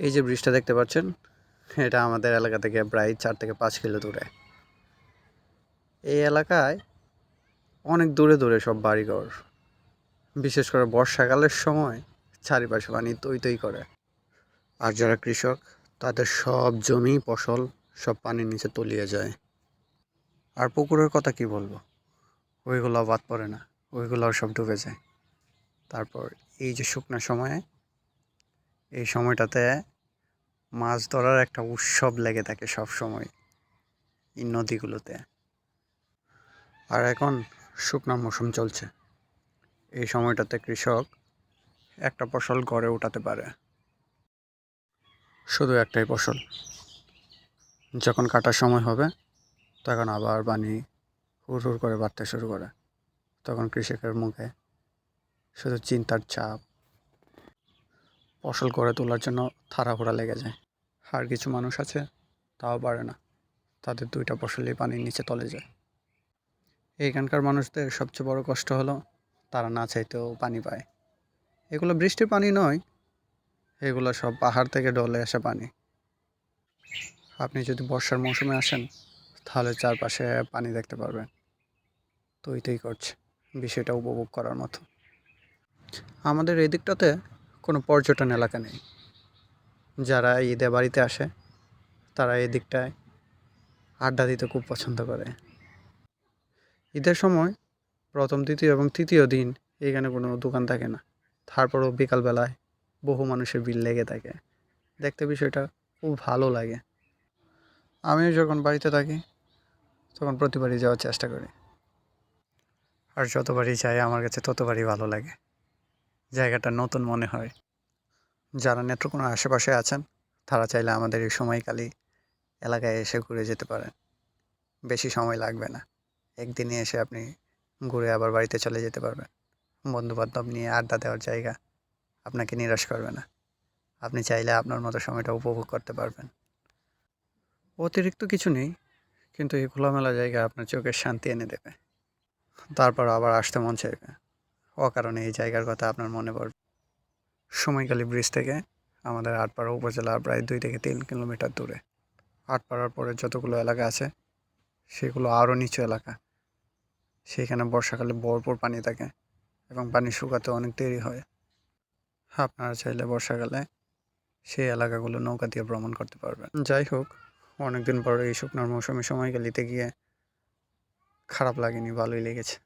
এই যে ব্রিজটা দেখতে পাচ্ছেন, এটা আমাদের এলাকা থেকে প্রায় চার থেকে পাঁচ কিলো দূরে। এই এলাকায় অনেক দূরে দূরে সব বাড়িঘর, বিশেষ করে বর্ষাকালের সময় চারিপাশে পানি তৈ তৈ করে। আর যারা কৃষক, তাদের সব জমি, ফসল, সব পানির নিচে তলিয়ে যায়। আর পুকুরের কথা কি বলব? ওইগুলো বাদ পড়ে না, ওইগুলোও সব ডুবে যায়। তারপর এই যে শুকনো সময়ে এই সময়টাতে মাছ ধরার একটা উৎসব লেগে থাকে সব সময় এই নদীগুলোতে। আর এখন শুকনো মৌসুম চলছে। এই সময়টাতে কৃষক একটা ফসল গড়ে উঠাতে পারে। শুধু একটাই ফসল। যখন কাটার সময় হবে, তখন আবার পানি হুড় হুড় করে বাড়তে শুরু করে। তখন কৃষকের মুখে শুধু চিন্তার চাপ ফসল করে তোলার জন্য তাড়াহুড়া লেগে যায়। আর কিছু মানুষ আছে, তাও পারে না। তাদের দুইটা ফসলই পানির নিচে তলে যায়। এইখানকার মানুষদের সবচেয়ে বড় কষ্ট হলো, তারা না চাইতেও পানি পায়। এগুলো বৃষ্টির পানি নয়, এগুলো সব পাহাড় থেকে ডলে আসা পানি। আপনি যদি বর্ষার মৌসুমে আসেন, তাহলে চারপাশে পানি দেখতে পারবেন। তৈ তৈ করছে, বিষয়টা উপভোগ করার মতো। আমাদের এই দিকটাতে কোনো পর্যটন এলাকা নেই। যারা ঈদে বাড়িতে আসে, তারা এই দিকটায় আড্ডা দিতে খুব পছন্দ করে। ঈদের সময় প্রথম, দ্বিতীয় এবং তৃতীয় দিন এখানে কোনো দোকান থাকে না। তারপরও বিকালবেলায় বহু মানুষের ভিড় লেগে থাকে। দেখতে বিষয়টা খুব ভালো লাগে। আমিও যখন বাড়িতে থাকি, তখন প্রতিবারই যাওয়ার চেষ্টা করি। আর যতবারই যাই, আমার কাছে ততবারই ভালো লাগে। জায়গাটা নতুন মনে হয়। যারা নেত্রকোনার আশেপাশে আছেন, তারা চাইলে আমাদের এই সময়কালী এলাকায় এসে ঘুরে যেতে পারেন। বেশি সময় লাগবে না। একদিনে এসে আপনি ঘুরে আবার বাড়িতে চলে যেতে পারবেন। বন্ধুবান্ধব নিয়ে আড্ডা দেওয়ার জায়গা আপনাকে নিরাশ করবে না। আপনি চাইলে আপনার মতো সময়টা উপভোগ করতে পারবেন। অতিরিক্ত কিছু নেই, কিন্তু এই খোলামেলা জায়গা আপনার চোখের শান্তি এনে দেবে। তারপর আবার আসতে মন চাইবে। অকারণে এই জায়গার কথা আপনার মনে পড়বে। সময়কালী ব্রিজ থেকে আমাদের আটপাড়া উপজেলা প্রায় দুই থেকে তিন কিলোমিটার দূরে। আটপাড়ার পরে যতগুলো এলাকা আছে, সেগুলো আরও নিচু এলাকা। সেখানে বর্ষাকালে ভরপুর পানি থাকে এবং পানি শুকাতে অনেক দেরি হয়। আপনারা চাইলে বর্ষাকালে সেই এলাকাগুলো নৌকা দিয়ে ভ্রমণ করতে পারবেন। যাই হোক, অনেকদিন পরে এই শুকনোর মৌসুমে সময়কালিতে গিয়ে খারাপ লাগেনি, ভালোই লেগেছে।